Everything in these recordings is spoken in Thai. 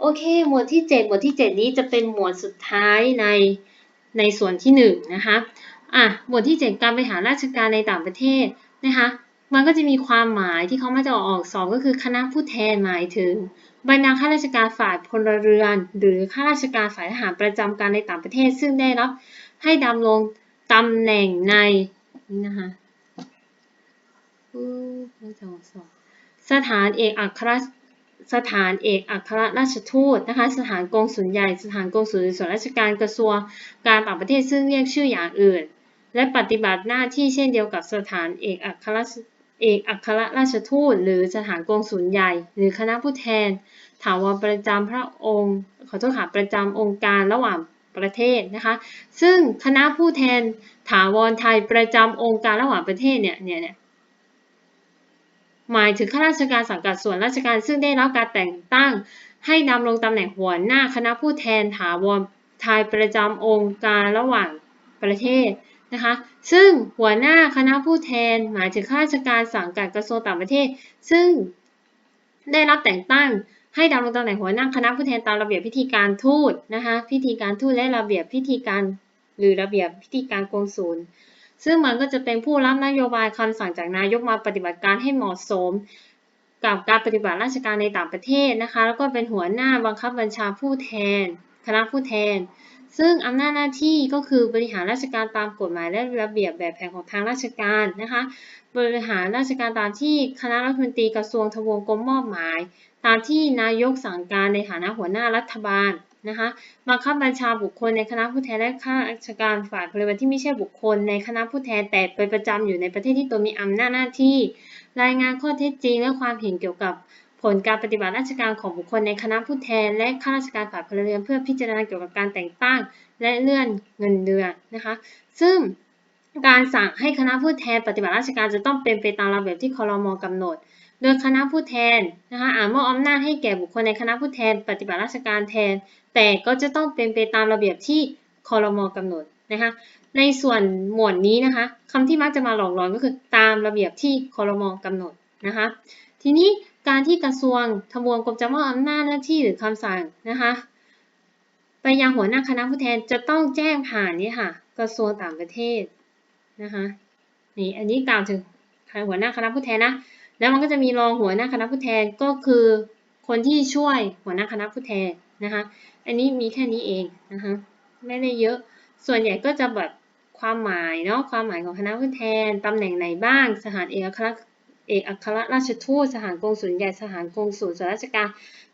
โอเค หมวดที่ 7 หมวดที่ 7 นี้จะเป็นหมวดสุดท้ายในในส่วนที่1นงนะคะอะหมวดที่ 7 การบริหารราชการในต่างประเทศนะคะมันก็จะมีความหมายที่เขามาจะออกสอบก็คือคณะผู้แทนหมายถึงบรรดาข้าราชการฝ่ายพลเรือน หรือข้าราชการฝ่ายทหารประจำการในต่างประเทศ ซึ่งได้รับให้ดำรงตำแหน่งในนี่นะคะสถานเอกอัคร สถานเอกอัครราชทูตนะคะ สถานกงสุลใหญ่ สถานกงสุลส่วนราชการกระทรวงการต่างประเทศซึ่งเรียกชื่ออย่างอื่น และปฏิบัติหน้าที่เช่นเดียวกับสถานเอกอัครเอกอัครราชทูต หรือสถานกงสุลใหญ่ หรือคณะผู้แทน ถาวรประจำพระองค์ ขอโทษค่ะประจำองค์การระหว่างประเทศนะคะ ซึ่งคณะผู้แทนถาวรไทยประจำองค์การระหว่างประเทศเนี่ยเนี่ยเนี่ย หมายถึงข้าราชการสังกัดส่วนราชการซึ่งได้รับการแต่งตั้ง ให้ดำรงตำแหน่งหัวหน้าคณะผู้แทนถาวรไทยประจำองค์การระหว่างประเทศนะคะ ซึ่งหัวหน้าคณะผู้แทน หมายถึงข้าราชการสังกัดกระทรวงต่างประเทศ ซึ่งได้รับแต่งตั้งให้ดำรงตำแหน่งหัวหน้าคณะผู้แทนตามระเบียบพิธีการทูตนะคะ พิธีการทูตและระเบียบพิธีการหรือระเบียบพิธีการกงสุล ซึ่งมันก็จะเป็นผู้รับนโยบายคำสั่งจากนายกมาปฏิบัติการให้เหมาะสม กับการปฏิบัติราชการในต่างประเทศนะคะ แล้วก็เป็นหัวหน้าบังคับบัญชาผู้แทน คณะผู้แทน ซึ่งอำนาจหน้าที่ก็คือบริหารราชการตามกฎหมายและระเบียบแบบแผนของทางราชการนะคะ บริหารราชการตามที่คณะรัฐมนตรีกระทรวงทบวงกรมมอบหมาย ตามที่นายกสั่งการในฐานะหัวหน้ารัฐบาล นะคะบังคับบัญชาบุคคลในคณะผู้แทนและข้าราชการฝ่ายพลเรือนที่ไม่ใช่บุคคลในคณะผู้แทนแต่ไปประจำอยู่ในประเทศที่ตนมีอำนาจหน้าที่ รายงานข้อเท็จจริงและความเห็นเกี่ยวกับผลการปฏิบัติราชการของบุคคลในคณะผู้แทน และข้าราชการฝ่ายพลเรือนเพื่อพิจารณาเกี่ยวกับการแต่งตั้ง และเลื่อนเงินเดือนนะคะ ซึ่งการสั่งให้คณะผู้แทนปฏิบัติราชการจะต้องเป็นไปตามระเบียบที่คอรมอกำหนด โดยคณะผู้แทนนะคะอาจมอบอำนาจให้แก่บุคคลในคณะผู้แทน ปฏิบัติราชการแทน แต่ก็จะต้องเป็นไปตามระเบียบที่คอรมอกำหนดนะคะในส่วนหมวดนี้นะคะคำที่มักจะมาหลอกหลอนก็คือตามระเบียบที่คอรมอกำหนดนะคะทีนี้การที่กระทรวงทบวงกรมจะมอบอำนาจหน้าที่หรือคำสั่งนะคะไปยังหัวหน้าคณะผู้แทนจะต้องแจ้งผ่านนี่ค่ะกระทรวงต่างประเทศนะคะนี่อันนี้กล่าวถึงหัวหน้าคณะผู้แทนนะ แล้วมันก็จะมีรองหัวหน้าคณะผู้แทนก็คือคนที่ช่วยหัวหน้าคณะผู้แทนนะคะ อันนี้มีแค่นี้เองนะคะไม่ได้เยอะ ส่วนใหญ่ก็จะแบบความหมายเนาะความหมายของคณะผู้แทนตำแหน่งไหนบ้าง สถานเอกอัครเอกอัครราชทูตสถานกงสุลใหญ่สถานกงสุลส่วนราชการ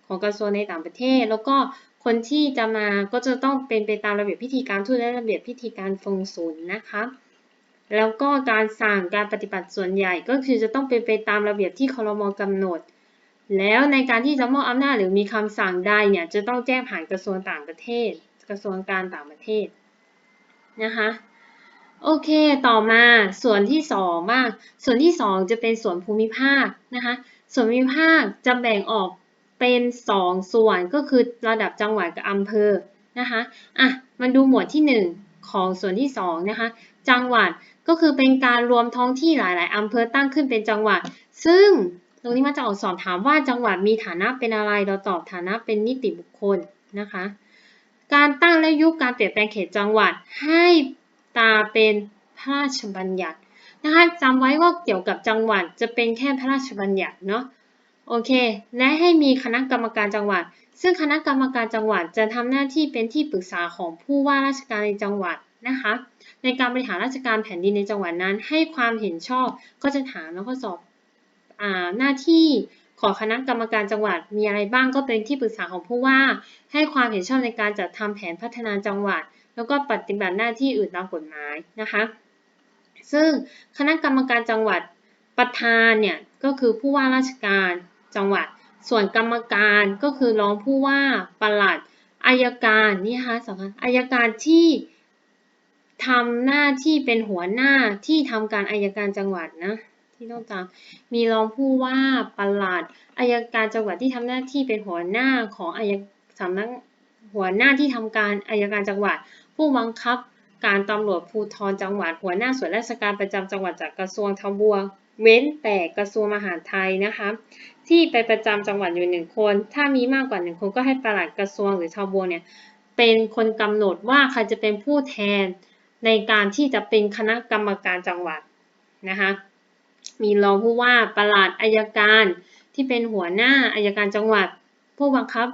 ของกระทรวงในต่างประเทศ แล้วก็คนที่จะมาก็จะต้องเป็นไปตามระเบียบพิธีการทูตและระเบียบพิธีการกงสุลนะคะ แล้วก็การสั่งการปฏิบัติส่วนใหญ่ก็คือจะต้องเป็นไปตามระเบียบที่คอรมอกำหนด แล้วในการที่จะมอบอำนาจหรือมีคำสั่งใดเนี่ยจะต้องแจ้งผ่านกระทรวงต่างประเทศ กระทรวงการต่างประเทศนะคะโอเค ต่อมาส่วนที่2บ้าง ส่วนที่ 2 จะเป็นส่วนภูมิภาคนะคะ ส่วนภูมิภาคจะแบ่งออกเป็น 2 ส่วนก็คือระดับจังหวัดกับอำเภอนะคะ อะมาดูหมวดที่ 1 ของส่วนที่2นะคะ จังหวัด ก็คือเป็นการรวมท้องที่หลาย ๆ อำเภอตั้งขึ้นเป็นจังหวัด ซึ่งตรงนี้มาจะออกสอบถามว่าจังหวัดมีฐานะเป็นอะไร เราตอบฐานะเป็นนิติบุคคลนะคะ การตั้งและยุคการเปลี่ยนแปลงเขตจังหวัดให้ตาเป็นพระราชบัญญัตินะคะจำไว้ว่าเกี่ยวกับจังหวัดจะเป็นแค่พระราชบัญญัติเนาะโอเค และให้มีคณะกรรมการจังหวัด ซึ่งคณะกรรมการจังหวัดจะทำหน้าที่เป็นที่ปรึกษาของผู้ว่าราชการในจังหวัด นะคะในการบริหารราชการแผ่นดินในจังหวัดนั้น ให้ความเห็นชอบก็จะถามแล้วก็สอบหน้าที่ของคณะกรรมการจังหวัดมีอะไรบ้างก็เป็นที่ปรึกษาของผู้ว่า ให้ความเห็นชอบในการจัดทำแผนพัฒนาจังหวัด แล้วก็ปฏิบัติหน้าที่อื่นตามกฎหมายนะคะ ซึ่งคณะกรรมการจังหวัดประธานเนี่ยก็คือผู้ว่าราชการจังหวัด ส่วนกรรมการก็คือรองผู้ว่าปลัดอายการนี่คะสำคัญอายการที่ ทำหน้าที่เป็นหัวหน้าที่ทำการอายการจังหวัดนะที่ต้องจำมีรองผู้ว่าปลัดอายการจังหวัดที่ทำหน้าที่เป็นหัวหน้าของอายสำนักหัวหน้าที่ทำการอายการจังหวัด ผู้บังคับการตำรวจภูธรจังหวัด หัวหน้าส่วนราชการประจำจังหวัดจากกระทรวงทบวง เว้นแต่กระทรวงมหาดไทยนะคะที่ไปประจำจังหวัดอยู่หนึ่งคน ถ้ามีมากกว่าหนึ่งคนก็ให้ปลัดกระทรวงหรือทบวงเนี่ยเป็นคนกำหนดว่าใครจะเป็นผู้แทน ในการที่จะเป็นคณะกรรมการจังหวัดนะคะมีรองผู้ว่าประหลัดอายการที่เป็นหัวหน้าอายการจังหวัด ผู้บังคับ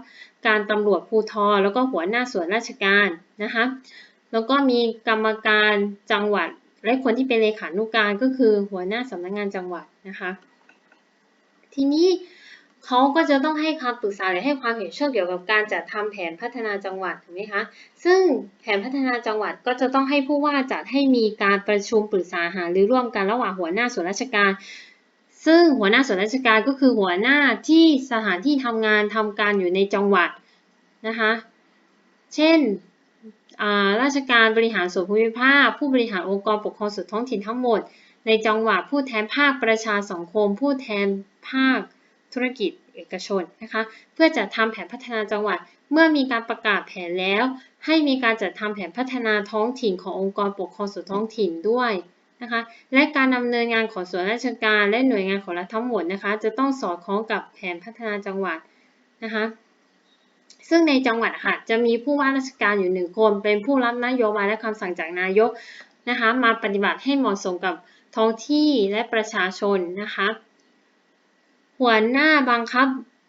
การตำรวจภูธรแล้วก็หัวหน้าส่วนราชการนะคะแล้วก็มีกรรมการจังหวัด และคนที่เป็นเลขานุการก็คือหัวหน้าสำนักงงานจังหวัดนะคะทีนี้ เขาก็จะต้องให้คำปรึกษาหรือให้ความเห็นชอบเกี่ยวกับการจัดทำแผนพัฒนาจังหวัดถูกไหมคะ ซึ่งแผนพัฒนาจังหวัดก็จะต้องให้ผู้ว่าจัดให้มีการประชุมปรึกษาหารือร่วมกันระหว่างหัวหน้าส่วนราชการ ซึ่งหัวหน้าส่วนราชการก็คือหัวหน้าที่สถานที่ทำงานทำการอยู่ในจังหวัดนะคะ เช่นราชการบริหารส่วนภูมิภาค ผู้บริหารองค์กรปกครองส่วนท้องถิ่นทั้งหมด ในจังหวัดผู้แทนภาคประชาสังคม ผู้แทนภาค ธุรกิจเอกชนนะคะเพื่อจัดทำแผนพัฒนาจังหวัด เมื่อมีการประกาศแผนแล้ว ให้มีการจัดทำแผนพัฒนาท้องถิ่นขององค์กรปกครองส่วนท้องถิ่นด้วยนะคะและการดำเนินงานของส่วนราชการและหน่วยงานของรัฐทั้งหมดนะคะจะต้องสอดคล้องกับแผนพัฒนาจังหวัดนะคะซึ่งในจังหวัดค่ะจะมีผู้ว่าราชการอยู่หนึ่งคน เป็นผู้รับนโยบายและคำสั่งจากนายกนะคะมาปฏิบัติให้เหมาะสมกับท้องที่และประชาชนนะคะ หัวหน้าบังคับ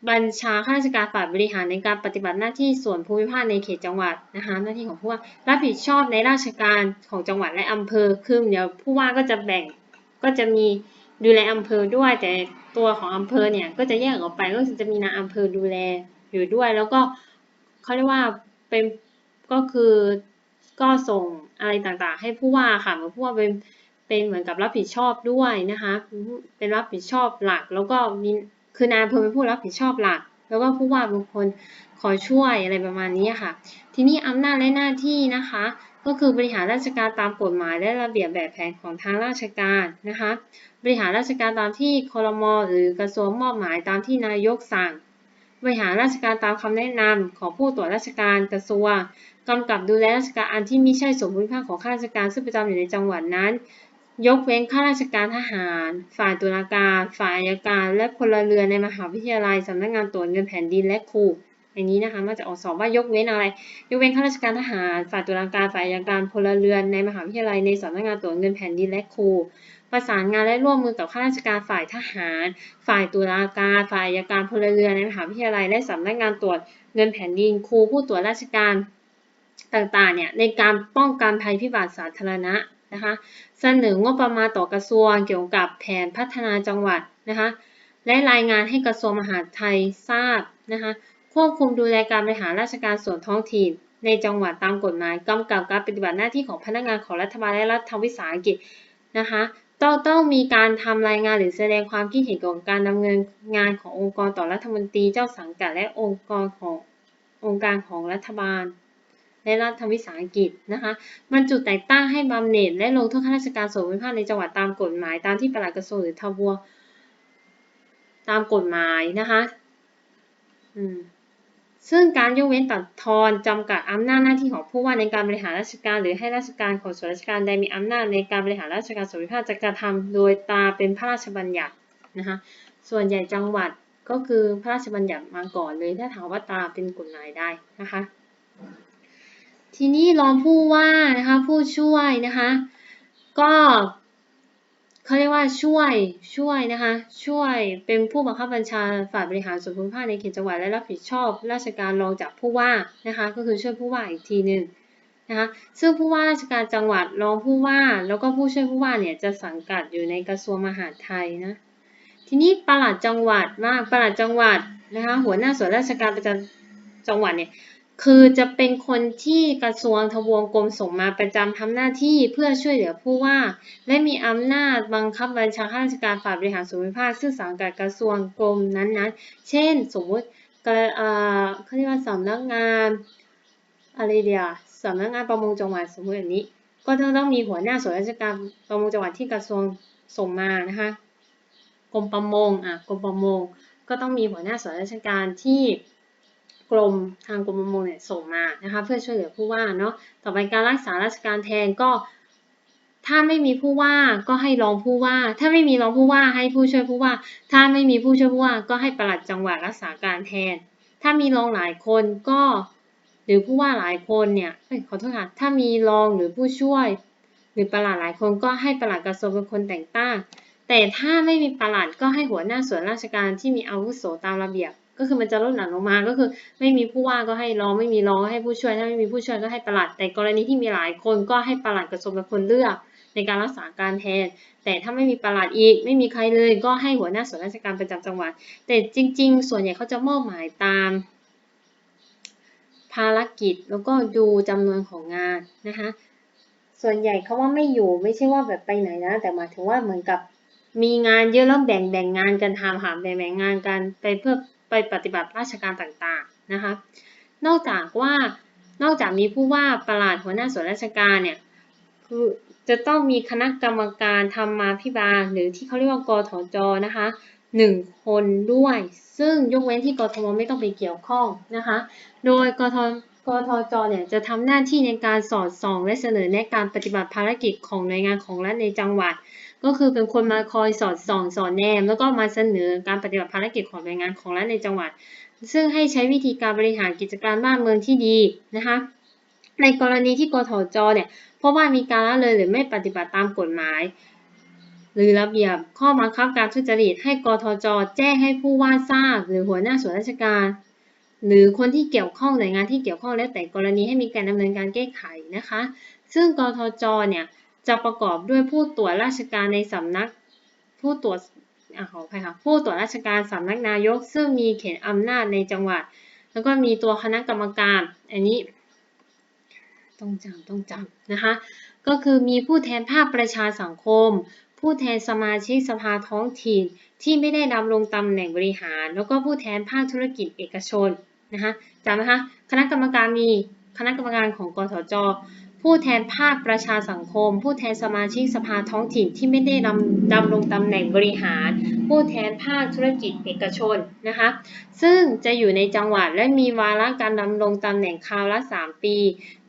บัญชาข้าราชการฝ่ายบริหารในการปฏิบัติหน้าที่ส่วนภูมิภาคในเขตจังหวัดนะคะหน้าที่ของผู้ว่ารับผิดชอบในราชการของจังหวัดและอำเภอคือเดี๋ยวผู้ว่าก็จะแบ่งก็จะมีดูแลอำเภอด้วย แต่ตัวของอำเภอเนี่ยก็จะแยกออกไปก็จะมีนายอำเภอดูแลอยู่ด้วย แล้วก็เขาเรียกว่าเป็นก็คือก็ส่งอะไรต่างๆ ให้ผู้ว่าค่ะเหมือนผู้ว่าเป็น เป็นเหมือนกับรับผิดชอบด้วยนะคะ เป็นรับผิดชอบหลัก แล้วก็มีคือนายอำเภอเป็นผู้รับผิดชอบหลัก แล้วก็ผู้ว่าเป็นคนคอยช่วยอะไรประมาณนี้ค่ะ ทีนี้อำนาจและหน้าที่นะคะ ก็คือบริหารราชการตามกฎหมายและระเบียบแบบแผนของทางราชการนะคะ บริหารราชการตามที่คอรมอหรือกระทรวงมอบหมายตามที่นายกสั่ง บริหารราชการตามคำแนะนำของผู้ตรวจราชการกระทรวงกำกับดูแลราชการอันที่ไม่ใช่ส่วนภูมิภาคของข้าราชการซึ่งประจำอยู่ในจังหวัดนั้น ยกเว้นข้าราชการทหาร ฝ่ายตุลาการ ฝ่ายอายการ และพลเรือนในมหาวิทยาลัยสำนักงงานตรวจเงินแผ่นดินและครูอย่างนี้นะคะมาจะออกสอบว่ายกเว้นอะไร ยกเว้นข้าราชการทหาร ฝ่ายตุลาการ ฝ่ายอายการพลเรือนในมหาวิทยาลัยในสำนักงานตรวจเงินแผ่นดินและครูประสานงานและร่วมมือกับข้าราชการฝ่ายทหาร ฝ่ายตุลาการ ฝ่ายอายการพลเรือนในมหาวิทยาลัย และสำนักงานตรวจเงินแผ่นดินครูผู้ตรวจราชการต่างๆเนี่ยในการป้องกันภัยพิบัติสาธารณะ นะคะเสนองบประมาณต่อกระทรวงเกี่ยวกับแผนพัฒนาจังหวัดนะคะและรายงานให้กระทรวงมหาดไทยทราบนะคะควบคุมดูแลการบริหารราชการส่วนท้องถิ่น ในจังหวัดตามกฎหมายกำกับการปฏิบัติหน้าที่ของพนักงานของรัฐบาลและรัฐวิสาหกิจนะคะต้องต้องมีการทำรายงานหรือแสดงความคิดเห็นเกี่ยวกับการดำเนินงานขององค์กรต่อรัฐมนตรีเจ้าสังกัดและองค์กรขององค์การของรัฐบาล และรัฐวิสาหกิจนะคะมันจุดแต่งตั้งให้บำเหน็จและลงโทษข้าราชการส่วนภูมิภาคในจังหวัดตามกฎหมายตามที่ปลัดกระทรวงหรือทบวตามกฎหมายนะคะซึ่งการยกเว้นตัดทอนจำกัดอำนาจหน้าที่ของผู้ว่าในการบริหารราชการ หรือให้ราชการของส่วนราชการใดมีอำนาจในการบริหารราชการส่วนภูมิภาคจะกระทำโดยตาเป็นพระราชบัญญัตินะคะส่วนใหญ่จังหวัดก็คือพระราชบัญญัติมาก่อนเลยถ้าถามว่าตาเป็นกฎหมายได้นะคะ ทีนี้รองผู้ว่านะคะผู้ช่วยนะคะก็เขาเรียกว่าช่วยช่วยนะคะช่วยเป็นผู้บังคับบัญชาฝ่ายบริหารส่วนภูมิภาคในเขตจังหวัดและรับผิดชอบ ราชการรองจากผู้ว่านะคะก็คือช่วยผู้ว่าอีกทีหนึ่งนะคะซึ่งผู้ว่าราชการจังหวัดรองผู้ว่า แล้วก็ผู้ช่วยผู้ว่าเนี่ยจะสังกัดอยู่ในกระทรวงมหาดไทยนะทีนี้ปลัดจังหวัดมากปลัดจังหวัดนะคะหัวหน้าส่วนราชการประจำจังหวัดเนี่ย คือจะเป็นคนที่กระทรวงทบวงกรมส่งมาประจำทำหน้าที่เพื่อช่วยเหลือผู้ว่า และมีอำนาจบังคับบัญชาข้าราชการฝ่ายบริหารส่วนภูมิภาคซึ่งสังกัดกระทรวงกรมนั้นๆ เช่น สมมติเขาเรียกว่าสำนักงานอะไรเดียสำนักงานประมงจังหวัดสมมติแบบนี้ ก็ต้องต้องมีหัวหน้าส่วนราชการประมงจังหวัดที่กระทรวงส่งมานะคะกรมประมงอะกรมประมง ก็ต้องมีหัวหน้าส่วนราชการที่ กรมทางกรมประมงเนี่ยส่งมานะคะเพื่อช่วยเหลือผู้ว่าเนาะต่อไปการรักษาราชการแทนก็ถ้าไม่มีผู้ว่าก็ให้รองผู้ว่า ถ้าไม่มีรองผู้ว่าให้ผู้ช่วยผู้ว่า ถ้าไม่มีผู้ช่วยผู้ว่า ก็ให้ปลัดจังหวัดรักษาการแทน ถ้ามีรองหลายคนก็ หรือผู้ว่าหลายคนเนี่ยขอโทษค่ะถ้ามีรองหรือผู้ช่วย หรือปลัดหลายคนก็ให้ปลัดกระทรวงเป็นคนแต่งตั้งแต่ถ้าไม่มีปลัดก็ให้หัวหน้าส่วนราชการที่มีอาวุโสตามระเบียบ ก็คือมันจะลดหลั่นลงมาก็คือ ไม่มีผู้ว่าก็ให้รองไม่มีรองก็ให้ผู้ช่วยถ้าไม่มีผู้ช่วยก็ให้ประหลัด แต่กรณีที่มีหลายคนก็ให้ประหลัดกระทรวงเป็นคนเลือก ในการรักษาการแทน แต่ถ้าไม่มีประหลัดอีก ไม่มีใครเลย ก็ให้หัวหน้าส่วนราชการประจำจังหวัด แต่จริง ๆ ส่วนใหญ่เขาจะมอบหมายตาม ภารกิจแล้วก็ดูจำนวนของงานนะคะส่วนใหญ่เขาว่าไม่อยู่ไม่ใช่ว่าแบบไปไหนนะ แต่หมายถึงว่าเหมือนกับมีงานเยอะแล้วแบ่งแบ่งงานกันทำค่ะแบ่งแบ่งงานกันไปเพื่อ ไปปฏิบัติราชการต่างๆนะคะ นอกจากว่านอกจากมีผู้ว่าประหลาดหัวหน้าส่วนราชการเนี่ยคือจะต้องมีคณะกรรมการธรรมาภิบาลหรือที่เขาเรียกว่ากทจนะคะหนึ่งคนด้วย ซึ่งยกเว้นที่กทมไม่ต้องไปเกี่ยวข้องนะคะ โดยกทกทจเนี่ยจะทำหน้าที่ในการสอดส่อง และเสนอแนะการปฏิบัติภารกิจของหน่วยงานของรัฐในจังหวัด ก็คือเป็นคนมาคอยสอดส่องสอนแนม แล้วก็มาเสนอการปฏิบัติภารกิจของหน่วยงานของรัฐในจังหวัด ซึ่งให้ใช้วิธีการบริหารกิจการบ้านเมืองที่ดีนะคะในกรณีที่กทจเนี่ยเพราะว่ามีการละเลยหรือไม่ปฏิบัติตามกฎหมาย หรือระเบียบข้อบังคับการทุจริต ให้กทจ แจ้งให้ผู้ว่าทราบ หรือหัวหน้าส่วนราชการ หรือคนที่เกี่ยวข้องหน่วยงานที่เกี่ยวข้องแล้วแต่กรณีให้มีการดำเนินการแก้ไขนะคะ ซึ่งกทจเนี่ย จะประกอบด้วยผู้ตรวจราชการในสำนัก ผู้ตรวจอะขออภัยค่ะผู้ตรวจราชการสำนักนายก ซึ่งมีเขตอำนาจในจังหวัด แล้วก็มีตัวคณะกรรมการ อันนี้ต้องจำต้องจำนะคะ ก็คือมีผู้แทนภาคประชาสังคม ผู้แทนสมาชิกสภาท้องถิ่นที่ไม่ได้ดำรงตำแหน่งบริหาร แล้วก็ผู้แทนภาคธุรกิจเอกชนนะคะจำนะคะคณะกรรมการมีคณะกรรมการของกทจ ผู้แทนภาคประชาสังคม ผู้แทนสมาชิกสภาท้องถิ่นที่ไม่ได้ดำดำรงตำแหน่งบริหาร ผู้แทนภาคธุรกิจเอกชนนะคะ ซึ่งจะอยู่ในจังหวัดและมีวาระการดำรงตำแหน่งคราวละ 3 ปี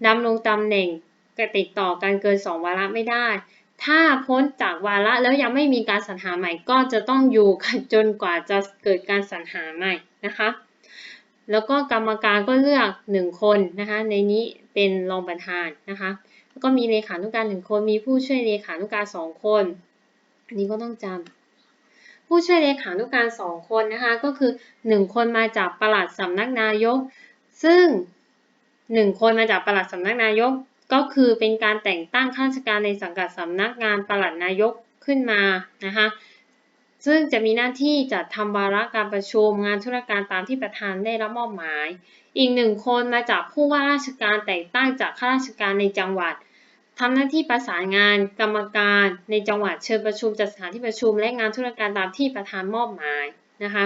ดำรงตำแหน่งกติดต่อกันเกิน 2 วาระไม่ได้ ถ้าพ้นจากวาระแล้วยังไม่มีการสรรหาใหม่ก็จะต้องอยู่กันจนกว่าจะเกิดการสรรหาใหม่นะคะแล้วก็กรรมการก็เลือก 1 คนนะคะในนี้ เป็นรองประธานนะคะ แล้วก็มีเลขานุการหนึ่งคน มีผู้ช่วยเลขานุการสองคน อันนี้ก็ต้องจำผู้ช่วยเลขานุการสองคนนะคะ ก็คือ1คนมาจากประหลัดสำนักนายก ซึ่ง1คนมาจากประหลัดสำนักนายก ก็คือเป็นการแต่งตั้งข้าราชการในสังกัดสำนักงานประหลัดนายกขึ้นมานะคะ ซึ่งจะมีหน้าที่จัดทำวาระการประชุมงานธุรการตามที่ประธานได้รับมอบหมาย อีกหนึ่งคนมาจากผู้ว่าราชการแต่งตั้งจากข้าราชการในจังหวัดทำหน้าที่ประสานงานกรรมการในจังหวัดเชิญประชุมจัดสถานที่ประชุม และงานธุรการตามที่ประธานมอบหมายนะคะ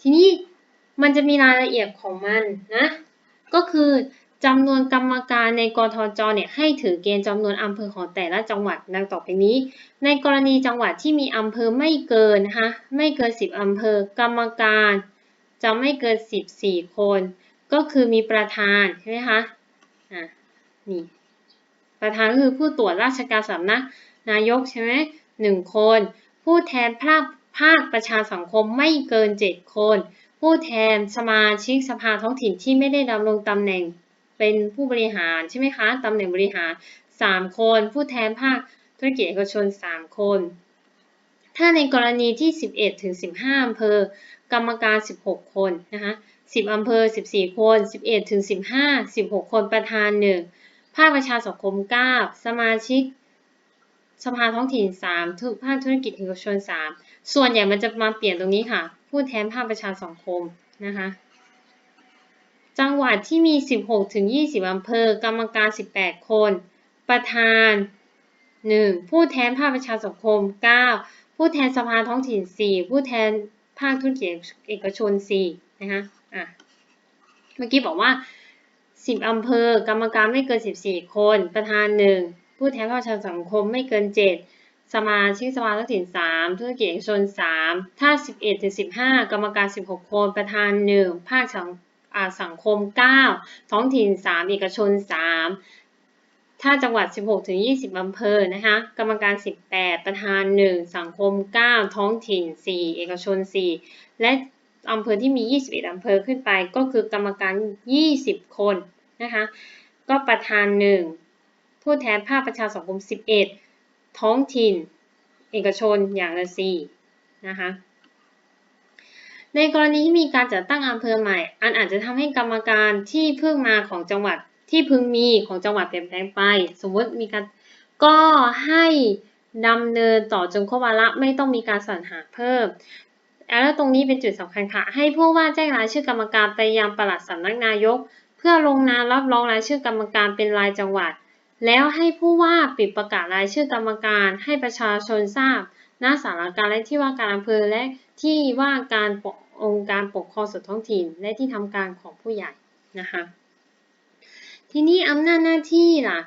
ทีนี้มันจะมีรายละเอียดของมันนะ ก็คือ จำนวนกรรมการในกทจเนี่ยให้ถือเกณฑ์จำนวนอำเภอของแต่ละจังหวัดดังต่อไปนี้ ในกรณีจังหวัดที่มีอำเภอไม่เกินนะคะไม่เกิน 10 อำเภอ กรรมการจะไม่เกิน 14 คน ก็คือมีประธานใช่ไหมคะอะนี่ประธานก็คือผู้ตรวจราชการสำนักนายกใช่ไหมหนึ่งคน ผู้แทนภาคภาคประชาสังคมไม่เกิน 7 คน ผู้แทนสมาชิกสภาท้องถิ่นที่ไม่ได้ดำรงตำแหน่ง เป็นผู้บริหารใช่ไหมคะตำแหน่งบริหาร 3 คน ผู้แทนภาคธุรกิจเอกชน 3 คน ถ้าในกรณีที่ 11 ถึง 15อำเภอ กรรมการ 16 คนนะคะ10 อำเภอ 14 คน 11 ถึง 15 16 คนประธาน 1 ภาคประชาสังคม 9 สมาชิก สภาท้องถิ่น 3 ทุกภาคธุรกิจเอกชน 3 ส่วนใหญ่มันจะมาเปลี่ยนตรงนี้ค่ะ ผู้แทนภาคประชาสังคมนะคะ จังหวัดที่มี 16ถึง20 อำเภอ กรรมการ 18 คน ประธาน 1 ผู้แทนภาคประชาสังคม 9 ผู้แทนสภาท้องถิ่น 4 ผู้แทนภาคธุรกิจเอกชน 4 นะคะอะเมื่อกี้บอกว่า 10 อำเภอ กรรมการไม่เกิน 14 คน ประธาน 1 ผู้แทนภาคประชาสังคมไม่เกิน 7 สมาชิกสภาท้องถิ่น 3 ธุรกิจเอกชน 3 ถ้า 11ถึง15 กรรมการ 16 คน ประธาน 1 ภาค สังสังคม 9 ท้องถิ่น 3 เอกชน 3 ถ้าจังหวัด 16 ถึง 20 อำเภอ นะคะ กรรมการ 18 ประธาน 1 สังคม 9 ท้องถิ่น 4 เอกชน 4 และอำเภอที่มี 21 อำเภอขึ้นไป ก็คือกรรมการ 20 คนนะคะ ก็ประธาน 1 ผู้แทนภาคประชาสังคม 11 ท้องถิ่น เอกชนอย่างละ4นะคะ ในกรณีที่มีการจัดตั้งอำเภอใหม่ อันอาจจะทำให้กรรมการที่เพิ่งมาของจังหวัดที่พึงมีของจังหวัดเปลี่ยนแปลงไป สมมติมีการก็ให้ดำเนินต่อจนครบวาระไม่ต้องมีการสรรหาเพิ่มแล้วตรงนี้เป็นจุดสำคัญค่ะ ให้ผู้ว่าแจ้งรายชื่อกรรมการไปยังปลัดสำนักนายก เพื่อลงนามรับรองรายชื่อกรรมการเป็นรายจังหวัด แล้วให้ผู้ว่าปิดประกาศรายชื่อกรรมการ ให้ประชาชนทราบหน้าสารการและที่ว่าการอำเภอและ ที่ว่าการองค์การปกครองส่วนท้องถิ่น และที่ทำการของผู้ใหญ่นะคะทีนี้อำนาจหน้าที่ล่ะ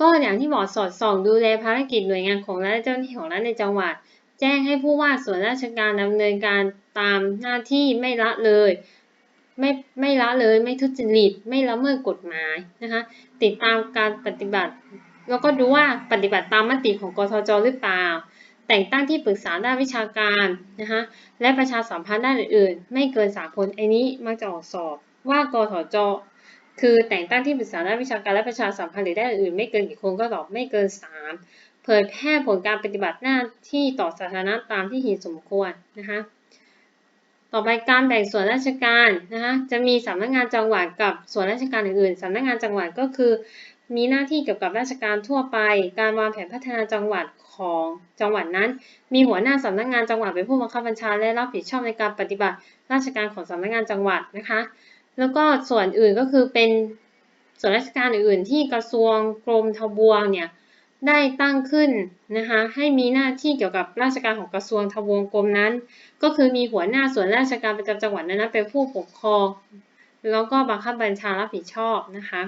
ก็อย่างที่บอกสอดส่องดูแลภารกิจหน่วยงานของรัฐเจ้าหน้าที่ของรัฐในจังหวัด แจ้งให้ผู้ว่าส่วนราชการดำเนินการตามหน้าที่ไม่ละเลยไม่ไม่ละเลยไม่ทุจริตไม่ละเมิดกฎหมายนะคะติดตามการปฏิบัติ แล้วก็ดูว่าปฏิบัติตามมติของกทจหรือเปล่า แต่งตั้งที่ปรึกษาด้านวิชาการนะคะและประชาสัมพันธ์ด้านอื่นๆ ไม่เกินสามคนไอ้นี้มักจะออกสอบว่ากทจคือแต่งตั้งที่ปรึกษาด้านวิชาการและประชาสัมพันธ์หรือด้านอื่นไม่เกินกี่คนก็ตอบไม่เกินสามเผยแพร่ผลการปฏิบัติหน้าที่ต่อสาธารณะตามที่เห็นสมควรนะคะต่อไปการแบ่งส่วนราชการนะคะจะมีสำนักงานจังหวัดกับส่วนราชการอื่นๆสำนักงานจังหวัดก็คือ มีหน้าที่เกี่ยวกับราชการทั่วไป การวางแผนพัฒนาจังหวัดของจังหวัดนั้น มีหัวหน้าสำนักงานจังหวัดเป็นผู้บังคับบัญชาและรับผิดชอบในการปฏิบัติราชการของสำนักงานจังหวัดนะคะ แล้วก็ส่วนอื่นก็คือเป็นส่วนราชการอื่นที่กระทรวงกรมทบวงเนี่ยได้ตั้งขึ้นนะคะให้มีหน้าที่เกี่ยวกับราชการของกระทรวงทบวงกรมนั้น ก็คือมีหัวหน้าส่วนราชการประจำจังหวัดนั้นเป็นผู้ปกครองแล้วก็บังคับบัญชารับผิดชอบนะคะ